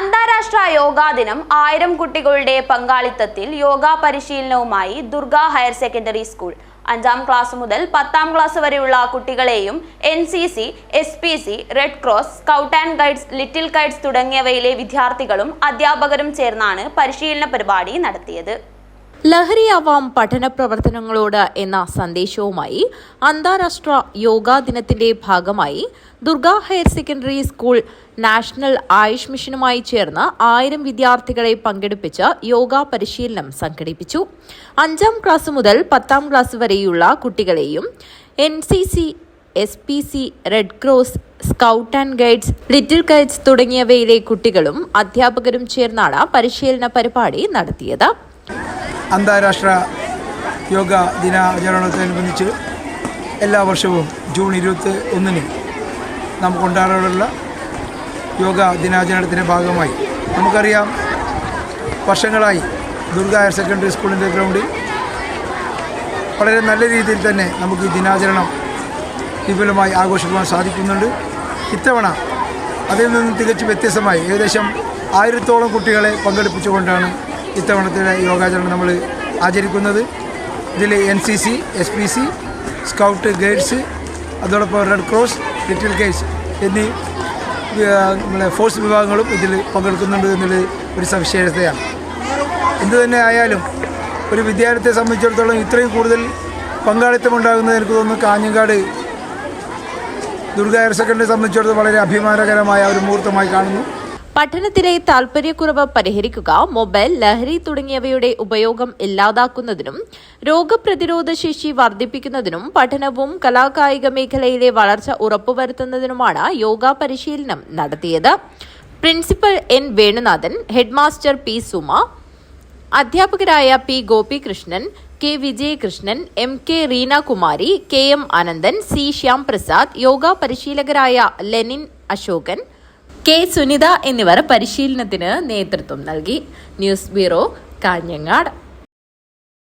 അന്താരാഷ്ട്ര യോഗാ ദിനം ആയിരം കുട്ടികളുടെ പങ്കാളിത്തത്തിൽ യോഗാ പരിശീലനവുമായി ദുർഗ ഹയർ സെക്കൻഡറി സ്കൂൾ. അഞ്ചാം ക്ലാസ് മുതൽ പത്താം ക്ലാസ് വരെയുള്ള കുട്ടികളെയും N C C S P C red cross scout and guides little guides തുടങ്ങിയവയിലെ വിദ്യാർത്ഥികളും അധ്യാപകരും ചേർന്നാണ് പരിശീലന പരിപാടി നടത്തിയത്. ലഹരിയാവാം പഠന പ്രവർത്തനങ്ങളോട് എന്ന സന്ദേശവുമായി അന്താരാഷ്ട്ര യോഗാ ദിനത്തിന്റെ ഭാഗമായി Durga higher secondary school national AYUSH മിഷനുമായി ചേർന്ന് ആയിരം വിദ്യാർത്ഥികളെ പങ്കെടുപ്പിച്ച് യോഗാ പരിശീലനം സംഘടിപ്പിച്ചു. അഞ്ചാം ക്ലാസ് മുതൽ പത്താം ക്ലാസ് വരെയുള്ള കുട്ടികളെയും N C C S P C red cross scout and guides little guides തുടങ്ങിയവയിലെ കുട്ടികളും അധ്യാപകരും ചേർന്നാണ് പരിശീലന പരിപാടി നടത്തിയത്. അന്താരാഷ്ട്ര യോഗ ദിനാചരണത്തോടനുബന്ധിച്ച് എല്ലാ വർഷവും ജൂൺ ഇരുപത്തി ഒന്നിന് നാം കൊണ്ടാടാറുള്ള യോഗ ദിനാചരണത്തിന്റെ ഭാഗമായി. നമുക്കറിയാം വർഷങ്ങളായി ദുർഗ ഹയർ സെക്കൻഡറി സ്കൂളിന്റെ ഗ്രൗണ്ടിൽ വളരെ നല്ല രീതിയിൽ തന്നെ നമുക്ക് ഈ ദിനാചരണം വിപുലമായി ആഘോഷിക്കുവാൻ സാധിക്കുന്നുണ്ട്. ഇത്തവണ അതിൽ നിന്നും തികച്ചും വ്യത്യസ്തമായി ഏകദേശം ആയിരത്തോളം കുട്ടികളെ പങ്കെടുപ്പിച്ചുകൊണ്ടാണ് ഇത്തവണത്തെ യോഗാചരണം നമ്മൾ ആചരിക്കുന്നത്. ഇതിൽ N C C S P C scout guides അതോടൊപ്പം റെഡ് ക്രോസ് ലിറ്റിൽ ഗൈഡ്സ് എന്നീ നമ്മളെ ഫോഴ്സ് വിഭാഗങ്ങളും ഇതിൽ പങ്കെടുക്കുന്നുണ്ട് എന്നുള്ളത് ഒരു സവിശേഷതയാണ്. എന്തു തന്നെ ആയാലും ഒരു വിദ്യാലയത്തെ സംബന്ധിച്ചിടത്തോളം ഇത്രയും കൂടുതൽ പങ്കാളിത്തം ഉണ്ടാകുന്നത് എനിക്ക് തോന്നുന്നു കാഞ്ഞങ്ങാട് ദുർഗ ഹയർ സെക്കൻഡറി സംബന്ധിച്ചിടത്തോളം വളരെ അഭിമാനകരമായ ഒരു മുഹൂർത്തമായി കാണുന്നു. പഠനത്തിലെ താൽപര്യക്കുറവ് പരിഹരിക്കുക മൊബൈൽ ലഹരി തുടങ്ങിയവയുടെ ഉപയോഗം ഇല്ലാതാക്കുന്നതിനും രോഗപ്രതിരോധ ശേഷി വർദ്ധിപ്പിക്കുന്നതിനും പഠനവും കലാകായിക മേഖലയിലെ വളർച്ച ഉറപ്പുവരുത്തുന്നതിനുമാണ് യോഗ പരിശീലനം നടത്തിയത്. Principal N Venunathan headmaster P Suma അധ്യാപകരായ P Gopikrishnan K Vijayakrishnan M K Reenakumari K M Ananthan C Shyam Prasad yoga പരിശീലകരായ Lenin Ashokan K Sunitha എന്നിവർ പരിശീലനത്തിന് നേതൃത്വം നൽകി. News bureau Kanhangad.